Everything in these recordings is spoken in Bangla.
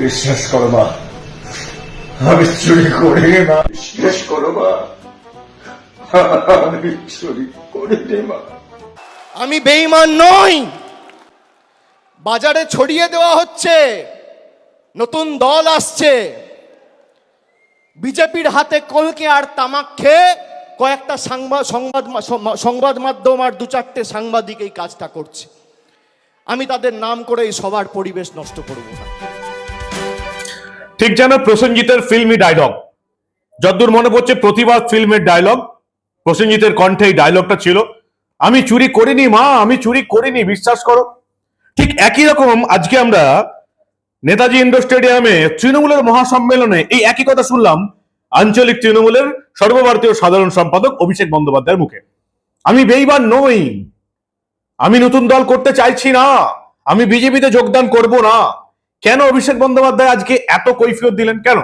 বিশ্বাস করো মা। আমি চুরি করিনি মা। বিশ্বাস করো মা। আমি চুরি করিনি মা। আমি বেইমান নই। বাজারে ছড়িয়ে দেওয়া হচ্ছে। নতুন দল আসছে। বিজেপির হাতে কলকে আর তামাক খেয়ে কয়েকটা সাংবাদ সংবাদ সংবাদ মাধ্যম আর দু চারটে সাংবাদিক এই কাজটা করছে। আমি তাদের নাম করে এই সবার পরিবেশ নষ্ট করব। না ঠিক যেন প্রসেনজিতের ফিল্মি ডায়লগ যদ্দূর মনে পড়ছে প্রতিবাদ ফিল্মের ডায়লগ প্রসেনজিতের কণ্ঠে এই ডায়লগটা ছিল। আমি চুরি করিনি, মা, আমি চুরি করিনি, বিশ্বাস করো। ঠিক একই রকম আজকে আমরা নেতাজি ইন্ডোর স্টেডিয়ামে তৃণমূলের মহাসম্মেলনে এই একই কথা শুনলাম আঞ্চলিক তৃণমূলের সর্বভারতীয় সাধারণ সম্পাদক অভিষেক বন্দ্যোপাধ্যায়ের মুখে। আমি বেইবার নই। আমি নতুন দল করতে চাইছি না। আমি বিজেপিতে যোগদান করব না। কেন অভিষেক বন্দ্যোপাধ্যায় আজকে এত কৈফিয়ত দিলেন? কেন?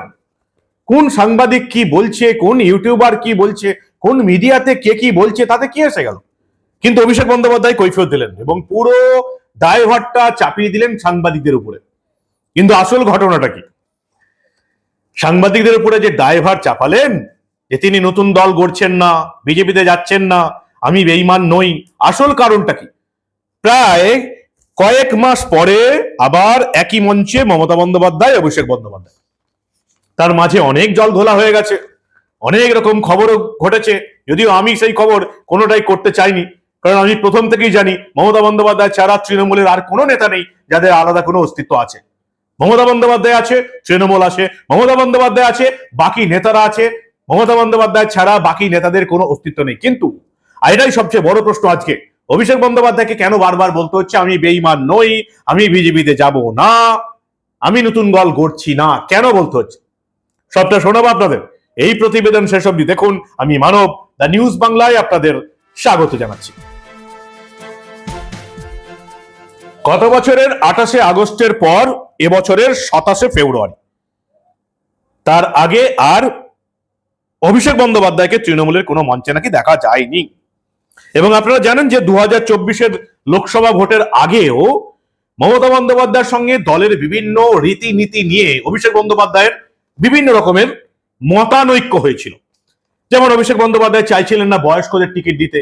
কোন সাংবাদিক কি বলছে? কোন ইউটিউবার কি বলছে? কোন মিডিয়াতে কে কি বলছে? তাতে কি এসে গেল? কিন্তু অভিষেক বন্দ্যোপাধ্যায় কৈফিয়ত দিলেন এবং পুরো দায়ভারটা চাপিয়ে দিলেন সাংবাদিকদের উপরে। কিন্তু আসল ঘটনাটা কি? সাংবাদিকদের উপরে যে দায়ভার চাপালেন, যে তিনি নতুন দল গড়ছেন না, বিজেপিতে যাচ্ছেন না, আমি বেইমান নই, আসল কারণটা কি? প্রায় কয়েক মাস পরে আবার একই মঞ্চে মমতা বন্দ্যোপাধ্যায়, অভিষেক বন্দ্যোপাধ্যায়। তার মাঝে অনেক জল ঘোলা হয়ে গেছে, অনেক রকম খবরও ঘটেছে, যদিও আমি সেই খবর কোনোটাই করতে চাইনি, কারণ আমি প্রথম থেকেই জানি মমতা বন্দ্যোপাধ্যায় ছাড়া তৃণমূলের আর কোনো নেতা নেই যাদের আলাদা কোনো অস্তিত্ব আছে। মমতা বন্দ্যোপাধ্যায় আছে, তৃণমূল আছে, মমতা বন্দ্যোপাধ্যায় আছে, বাকি নেতারা আছে, মমতা বন্দ্যোপাধ্যায় ছাড়া বাকি নেতাদের কোনো অস্তিত্ব নেই। কিন্তু এটাই সবচেয়ে বড় প্রশ্ন আজকে অভিষেক বন্দ্যোপাধ্যায়কে কেন বারবার বলতে হচ্ছে? আমি বেইমান নই, আমি বিজেপিতে যাব না, আমি নতুন দল গড়ছি না, কেন বলতে হচ্ছে? সবটা শোনাবো আপনাদের। এই প্রতিবেদন শেষ অবধি দেখুন, আমি মানব, দ্য নিউজ বাংলায় আপনাদের স্বাগত জানাচ্ছি। গত বছরের আঠাশে আগস্টের পর এবছরের সাতাশে ফেব্রুয়ারি। তার আগে আর অভিষেক বন্দ্যোপাধ্যায়কে তৃণমূলের কোনো মঞ্চে নাকি দেখা যায়নি। এবং আপনারা জানেন যে দু হাজার লোকসভা ভোটের আগেও মমতা বন্দ্যোপাধ্যায়ের সঙ্গে দলের বিভিন্ন রীতিনীতি নিয়ে অভিষেক বন্দ্যোপাধ্যায়ের বিভিন্ন রকমের মতানৈক্য হয়েছিল। যেমন অভিষেক বন্দ্যোপাধ্যায় চাইছিলেন না বয়স্কদের টিকিট দিতে।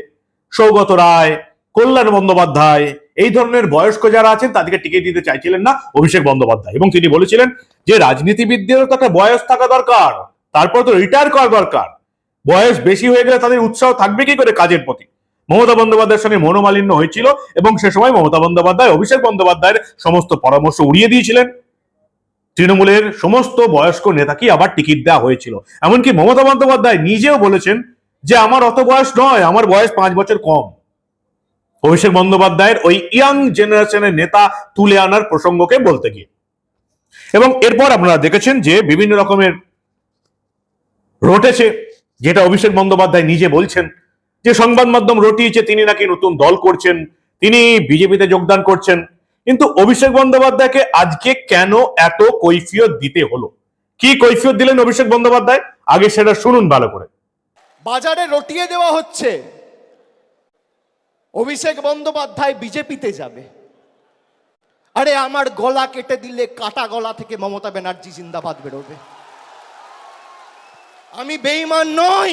সৌগত রায়, কল্যাণ বন্দ্যোপাধ্যায়, এই ধরনের বয়স্ক যারা আছেন, তাদেরকে টিকিট দিতে চাইছিলেন না অভিষেক বন্দ্যোপাধ্যায়। এবং তিনি বলেছিলেন যে রাজনীতিবিদদেরও তো একটা বয়স থাকা দরকার, তারপর তো রিটায়ার করা দরকার। বয়স বেশি হয়ে গেলে তাদের উৎসাহ থাকবে কি করে কাজের প্রতি? মমতা বন্দ্যোপাধ্যায়ের সঙ্গে মনোমালিন্য হয়েছিল এবং সে সময় মমতা বন্দ্যোপাধ্যায়, অভিষেক বন্দ্যোপাধ্যায়ের সমস্ত পরামর্শ উড়িয়ে দিয়েছিলেন। তৃণমূলের সমস্ত বয়স্ক নেতাকে আবার টিকিট দেওয়া হয়েছিল। এমনকি মমতা বন্দ্যোপাধ্যায় নিজেও বলেছেন যে, আমার অত বয়স নয়, আমার বয়স পাঁচ বছর কম। অভিষেক বন্দ্যোপাধ্যায়ের ওই ইয়াং জেনারেশনের নেতা তুলে আনার প্রসঙ্গকে বলতে গিয়ে। এবং এরপর আপনারা দেখেছেন যে, বিভিন্ন রকমের রটেছে, যেটা অভিষেক বন্দ্যোপাধ্যায় নিজে বলছেন। যে সংবাদ মাধ্যম রটিয়েছে, তিনি নাকি নতুন দল করছেন, তিনি বিজেপিতে যোগদান করছেন। কিন্তু অভিষেক বন্দ্যোপাধ্যায়কে আজকে কেন এত কৈফিয়ত দিতে হলো? কি কৈফিয়ত দিলেন অভিষেক বন্দ্যোপাধ্যায়? আগে সেটা শুনুন ভালো করে। বাজারে রটিয়ে দেওয়া হচ্ছে, অভিষেক বন্দ্যোপাধ্যায় বিজেপিতে যাবে। আরে আমার গলা কেটে দিলে কাটা গলা থেকে মমতা ব্যানার্জি জিন্দাবাদ বেরোবে। আমি বেইমান নই।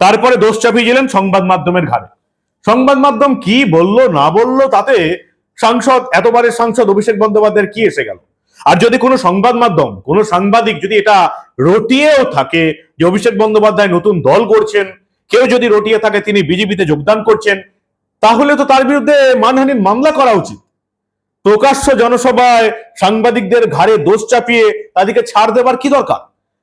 তারপরে দোষ চাপিয়ে দিলেন সংবাদ মাধ্যমের ঘাড়ে। সংবাদ মাধ্যম কি বলল, না বলল, তাতে সাংসদ, এতবারের সাংসদ অভিষেক বন্দ্যোপাধ্যায়ের কি এসে গেল? আর যদি কোনো সংবাদ মাধ্যম, কোনো সাংবাদিক যদি এটা রটিয়েও থাকে যে অভিষেক বন্দ্যোপাধ্যায় নতুন দল করছেন কেউ যদি রটিয়ে থাকে তিনি বিজেপিতে যোগদান করছেন, তাহলে তো তার বিরুদ্ধে মানহানির মামলা করা উচিত। প্রকাশ্য জনসভায় সাংবাদিকদের ঘাড়ে দোষ চাপিয়ে তাদেরকে ছাড় দেবার কি দরকার?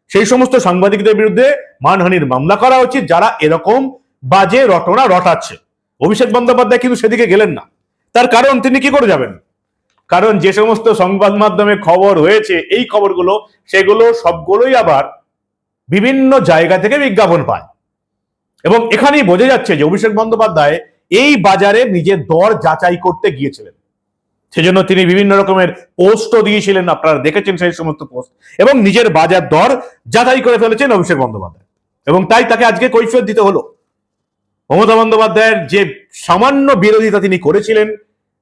সেই সমস্ত সাংবাদিকদের বিরুদ্ধে মানহানির মামলা করা উচিত, যারা এরকম বাজে রটনা রটাচ্ছে। অভিষেক বন্দ্যোপাধ্যায় কিন্তু সেদিকে গেলেন না। তার কারণ তিনি কি করে যাবেন? কারণ যে সমস্ত সংবাদ মাধ্যমে খবর হয়েছে, এই খবরগুলো, সেগুলো সবগুলোই আবার বিভিন্ন জায়গা থেকে বিজ্ঞাপন পায়। এবং এখানেই বোঝা যাচ্ছে যে অভিষেক বন্দ্যোপাধ্যায় এই বাজারে নিজের দর যাচাই করতে গিয়েছিলেন। সেজন্য তিনি বিভিন্ন রকমের পোস্টও দিয়েছিলেন, আপনারা দেখেছেন সেই সমস্ত পোস্ট এবং নিজের বাজার দর যাচাই করে ফেলেছেন অভিষেক বন্দ্যোপাধ্যায়। এবং তাই তাকে আজকে কৈফিয়ত দিতে হলো। মমতা বন্দ্যোপাধ্যায়ের যে সামান্য বিরোধিতা তিনি করেছিলেন,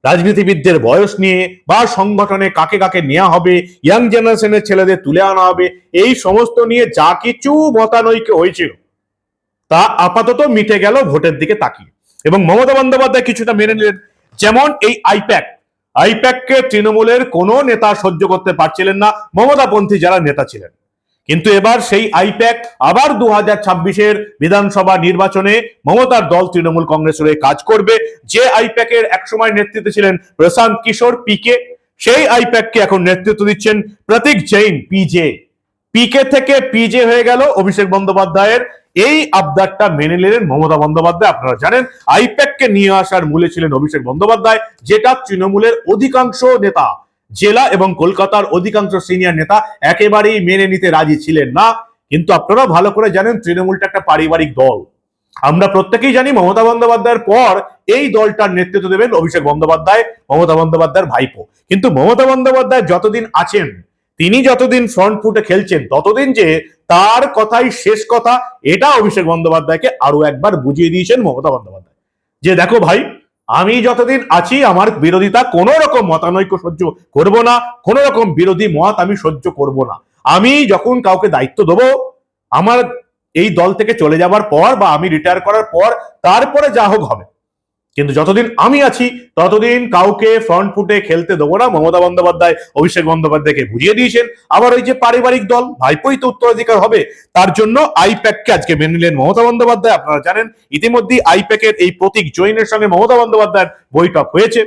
রাজনীতিবিদদের বয়স নিয়ে বা সংগঠনে কাকে কাকে নেওয়া হবে ইয়াং জেনারেশনের ছেলেদের তুলে আনা হবে, এই সমস্ত নিয়ে যা কিছু মতানৈক্য হয়েছিল, তা আপাতত মিটে গেল ভোটের দিকে তাকিয়ে। এবং মমতা বন্দ্যোপাধ্যায় কিছুটা মেনে নিলেন, যেমন এই আইপ্যাক আইপ্যাককে তৃণমূলের কোনো নেতা সহ্য করতে পারছিলেন না, মমতাপন্থী যারা নেতা ছিলেন। কিন্তু এবার সেই আইপ্যাক আবার দু হাজার ছাব্বিশের বিধানসভা নির্বাচনে মমতার দল তৃণমূল কংগ্রেসের হয়ে কাজ করবে। যে আইপ্যাকের একসময় নেতৃত্বে ছিলেন প্রশান্ত কিশোর, পিকে, সেই আইপ্যাককে এখন নেতৃত্ব দিচ্ছেন প্রতীক জৈন, পিজে। পিকে থেকে পিজে হয়ে গেল অভিষেক বন্দ্যোপাধ্যায়ের এই আবদারটা মেনে নিলেন মমতা বন্দ্যোপাধ্যায়। আপনারা জানেন, আইপ্যাককে নিয়ে আসার মূলে ছিলেন অভিষেক বন্দ্যোপাধ্যায়, যেটা তৃণমূলের অধিকাংশ নেতা, জেলা এবং কলকাতার অধিকাংশ সিনিয়র নেতা একেবারেই মেনে নিতে রাজি ছিলেন না। কিন্তু আপনারা ভালো করে জানেন, তৃণমূলটা একটা পারিবারিক দল। আমরা প্রত্যেকেই জানি মমতা বন্দ্যোপাধ্যায়ের পর এই দলটার নেতৃত্ব দেবেন অভিষেক বন্দ্যোপাধ্যায়, মমতা বন্দ্যোপাধ্যায়ের ভাইপো। কিন্তু মমতা বন্দ্যোপাধ্যায় যতদিন আছেন, তিনি যতদিন ফ্রন্ট ফুটে খেলছেন, ততদিন যে তার কথাই শেষ কথা। এটা অভিষেক বন্দ্যোপাধ্যায়কে আরও একবার বুঝিয়ে দিয়েছেন মমতা বন্দ্যোপাধ্যায়। যে দেখো ভাই, আমি যতদিন আছি, আমার বিরোধিতা কোনো রকম মতানৈক্য সহ্য করব না কোনো রকম বিরোধী মত আমি সহ্য করব না। আমি যখন কাউকে দায়িত্ব দেবো, আমার এই দল থেকে চলে যাবার পর বা আমি রিটায়ার করার পর, তারপরে যা হোক হবে। কিন্তু যতদিন আমি আছি, ততদিন কাউকে ফ্রন্ট ফুটে খেলতে দেবো না। মমতা বন্দ্যোপাধ্যায়, অভিষেক বন্দ্যোপাধ্যায়কে বুঝিয়ে দিয়েছেন। আবার ওই যে পারিবারিক দল, ভাইপোই তো উত্তরাধিকার হবে। তার জন্য আইপ্যাককে আজকে মেনে নিলেন মমতা বন্দ্যোপাধ্যায়। আপনারা জানেন, ইতিমধ্যেই আইপ্যাকের এই প্রতীক জৈনের সঙ্গে মমতা বন্দ্যোপাধ্যায়ের বৈঠক হয়েছে।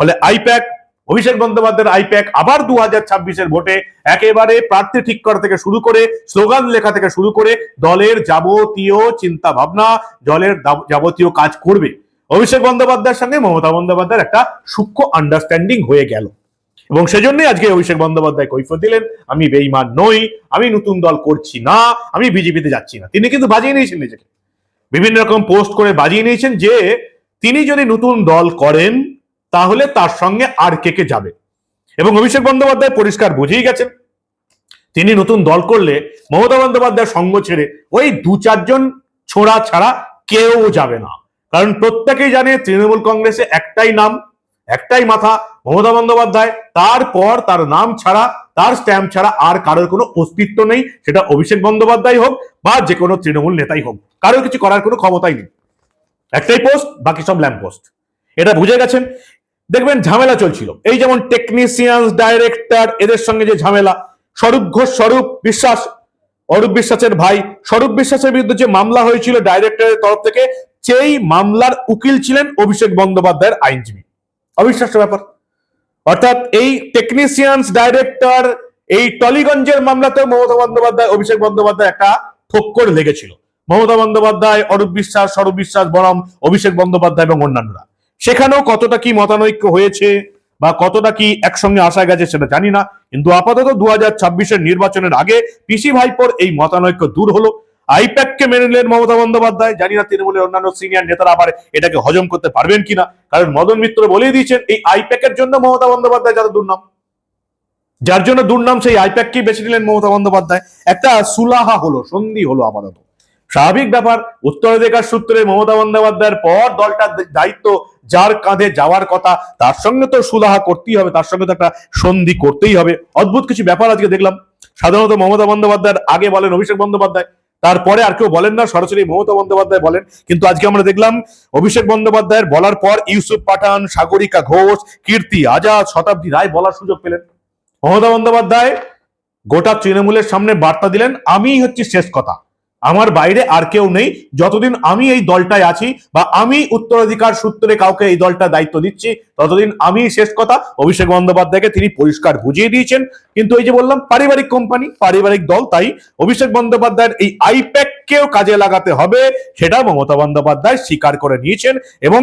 ফলে আইপ্যাক, অভিষেক বন্দ্যোপাধ্যায়ের আইপ্যাক আবার দু হাজার ছাব্বিশের ভোটে একেবারে প্রার্থী ঠিক করা থেকে শুরু করে, স্লোগান লেখা থেকে শুরু করে দলের যাবতীয় চিন্তা ভাবনা দলের যাবতীয় কাজ করবে। অভিষেক বন্দ্যোপাধ্যায়ের সঙ্গে মমতা বন্দ্যোপাধ্যায়ের একটা সূক্ষ্ম আন্ডারস্ট্যান্ডিং হয়ে গেল। এবং সেজন্যই আজকে অভিষেক বন্দ্যোপাধ্যায় কৈফত দিলেন, আমি বেইমান নই, আমি নতুন দল করছি না, আমি বিজেপিতে যাচ্ছি না। তিনি কিন্তু বাজিয়ে নিয়েছেন নিজেকে। বিভিন্ন রকম পোস্ট করে বাজিয়ে নিয়েছেন যে, তিনি যদি নতুন দল করেন, তাহলে তার সঙ্গে আর কে কে যাবে? এবং অভিষেক বন্দ্যোপাধ্যায় পরিষ্কার বুঝেই গেছেন, তিনি নতুন দল করলে মমতা বন্দ্যোপাধ্যায়ের সঙ্গ ছেড়ে ওই দু চারজন ছোড়া ছাড়া কেউ যাবে না। কারণ প্রত্যেকেই জানে তৃণমূল কংগ্রেসে একটাই নাম, একটাই মাথা মমতা বন্দ্যোপাধ্যায়। তারপর তার নাম ছাড়া, তার স্ট্যাম্প ছাড়া আর কারোর কোনো অস্তিত্ব নেই। সেটা অভিষেক বন্দ্যোপাধ্যায় হোক বা যে কোনো তৃণমূল নেতাই হোক। কারোর কিছু করার কোনো ক্ষমতাই নেই। একটাই পোস্ট বাকি সব ল্যাম্প পোস্ট এটা বুঝে গেছেন? দেখবেন ঝামেলা চলছিল। এই যেমন টেকনিশিয়ান ডাইরেক্টর এদের সঙ্গে যে ঝামেলা, স্বরূপ ঘোষ, স্বরূপ বিশ্বাস, অরূপ বিশ্বাসের ভাই, স্বরূপ বিশ্বাসের বিরুদ্ধে যে মামলা হয়েছিল ডাইরেক্টরের তরফ থেকে সেই মামলার উকিল ছিলেন অভিষেক বন্দ্যোপাধ্যায়ের আইনজীবী। অবিশ্বাস্য ব্যাপার। অর্থাৎ এই টেকনিশিয়ানস ডাইরেক্টর এই টলিগঞ্জের মামলাতেও মমতা বন্দ্যোপাধ্যায়, অভিষেক বন্দ্যোপাধ্যায় একটা ঠোক্কর লেগেছিল। মমতা বন্দ্যোপাধ্যায়, অরূপ বিশ্বাস, স্বরূপ বিশ্বাস বরম অভিষেক বন্দ্যোপাধ্যায় এবং অন্যান্যরা। সেখানেও কতটা কি মতানৈক্য হয়েছে বা কতটা কি একসঙ্গে আসা গেছে সেটা জানি না। কিন্তু আপাতত দু হাজার নির্বাচনের আগে পিসি ভাইপোর এই মতানৈক্য দূর হলো। আইপ্যাককে মেনে নিলেন মমতা বন্দ্যোপাধ্যায়? জানি না তৃণমূলের অন্যান্য সিনিয়র নেতারা আবার এটাকে হজম করতে পারবেন কিনা। কারণ মদন মিত্র বলেই দিয়েছেন, এই আইপ্যাকের জন্য মমতা বন্দ্যোপাধ্যায় যারা দুর্নাম। যার জন্য দুর্নাম, সেই আইপ্যাককেই বেছে নিলেন মমতা বন্দ্যোপাধ্যায়? একটা সুলাহা হলো, সন্ধি হলো আপাতত। স্বাভাবিক ব্যাপার, উত্তরাধিকার সূত্রে মমতা বন্দ্যোপাধ্যায়ের পর দলটার দায়িত্ব যার কাঁধে যাওয়ার কথা, তার সঙ্গে তো সুলাহা করতেই হবে, তার সঙ্গে তো একটা সন্ধি করতেই হবে। অদ্ভুত কিছু ব্যাপার আজকে দেখলাম। সাধারণত মমতা বন্দ্যোপাধ্যায়ের আগে বলেন অভিষেক বন্দ্যোপাধ্যায় তারপরে আর কেউ বলেন না, সরাসরি মমতা বন্দ্যোপাধ্যায় বলেন। কিন্তু আজকে আমরা দেখলাম, অভিষেক বন্দ্যোপাধ্যায়ের বলার পর ইউসুফ পাঠান, সাগরিকা ঘোষ, কীর্তি, আজাদ, শতাব্দী রায় বলার সুযোগ পেলেন। মমতা বন্দ্যোপাধ্যায় গোটা তৃণমূলের সামনে বার্তা দিলেন, আমিই হচ্ছে শেষ কথা। আমার বাইরে আর কেউ নেই। যতদিন আমি এই দলটায় আছি বা আমি উত্তরাধিকার সূত্রে কাউকে এই দলটা দায়িত্ব দিচ্ছি, ততদিন আমি শেষ কথা। অভিষেক বন্দ্যোপাধ্যায়কে তিনি পরিষ্কার বুঝিয়ে দিয়েছেন। কিন্তু এই যে বললাম, পারিবারিক কোম্পানি পারিবারিক দল, তাই অভিষেক বন্দ্যোপাধ্যায়ের এই আইপ্যাককেও কাজে লাগাতে হবে, সেটা মমতা বন্দ্যোপাধ্যায় স্বীকার করে নিয়েছেন। এবং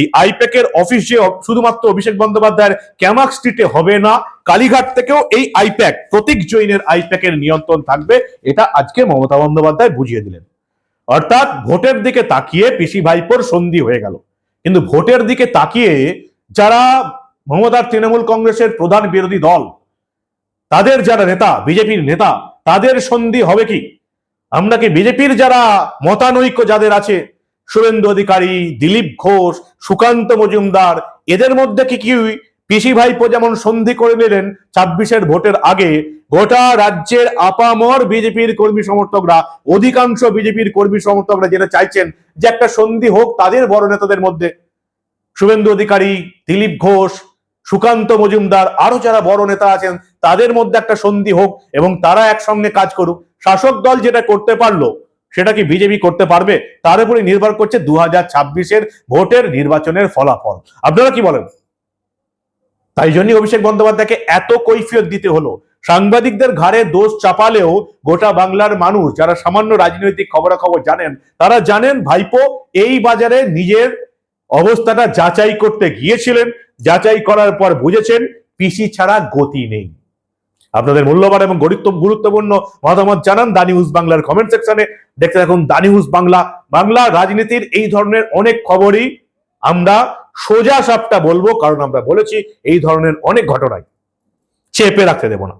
এই আইপ্যাকের অফিস যে শুধুমাত্র অভিষেক বন্দ্যোপাধ্যায়ের ক্যামাক স্ট্রিটে হবে না, কালীঘাট থেকেও এই আইপ্যাক প্রতীক জৈনের আইপ্যাকের নিয়ন্ত্রণ থাকবে। এটা আজকে মমতা বন্দ্যোপাধ্যায় বুঝিয়ে দিলেন। অর্থাৎ ভোটের দিকে তাকিয়ে পিসি ভাইপোর সন্ধি হয়ে গেল। কিন্তু ভোটের দিকে তাকিয়ে যারা মমতার তৃণমূল কংগ্রেসের প্রধান বিরোধী দল, তাদের যারা নেতা, বিজেপির নেতা, তাদের সন্ধি হবে কি? আমরা কি বিজেপির যারা মতানৈক্য যাদের আছে শুভেন্দু অধিকারী, দিলীপ ঘোষ, সুকান্ত মজুমদার, এদের মধ্যে কি কি পিসি ভাইপো যেমন সন্ধি করে নিলেন ছাব্বিশের ভোটের আগে, গোটা রাজ্যের আপামর বিজেপির কর্মী সমর্থকরা, অধিকাংশ বিজেপির কর্মী সমর্থকরা যেটা চাইছেন যে একটা সন্ধি হোক তাদের বড় নেতাদের মধ্যে। শুভেন্দু অধিকারী, দিলীপ ঘোষ, সুকান্ত মজুমদার, আরও যারা বড় নেতা আছেন, তাদের মধ্যে একটা সন্ধি হোক এবং তারা একসঙ্গে কাজ করুক। শাসক দল যেটা করতে পারল সেটা কি বিজেপি করতে পারবে? তার উপরে নির্ভর করছে দু হাজার ভোটের নির্বাচনের ফলাফল। আপনারা কি বলেন? তাই জন্যই অভিষেক বন্দ্যোপাধ্যায়কে এত কৈফিয়ত দিতে হলো। সাংবাদিকদের ঘাড়ে দোষ চাপালেও গোটা বাংলার মানুষ, যারা সামান্য রাজনৈতিক খবরাখবর জানেন, তারা জানেন ভাইপো এই বাজারে নিজের অবস্থাটা যাচাই করতে গিয়েছিলেন। যাচাই করার পর বুঝেছেন, পিসি ছাড়া গতি নেই। আপনাদের মূল্যবান এবং গরিত্ব গুরুত্বপূর্ণ মতামত জানান দা নিউজ বাংলার কমেন্ট সেকশনে দেখতে থাকুন দা নিউজ বাংলা। বাংলা রাজনীতির এই ধরনের অনেক খবরই আমরা সোজা সাপটা বলব, কারণ আমরা বলেছি এই ধরনের অনেক ঘটনায় চেপে রাখতে দেব না।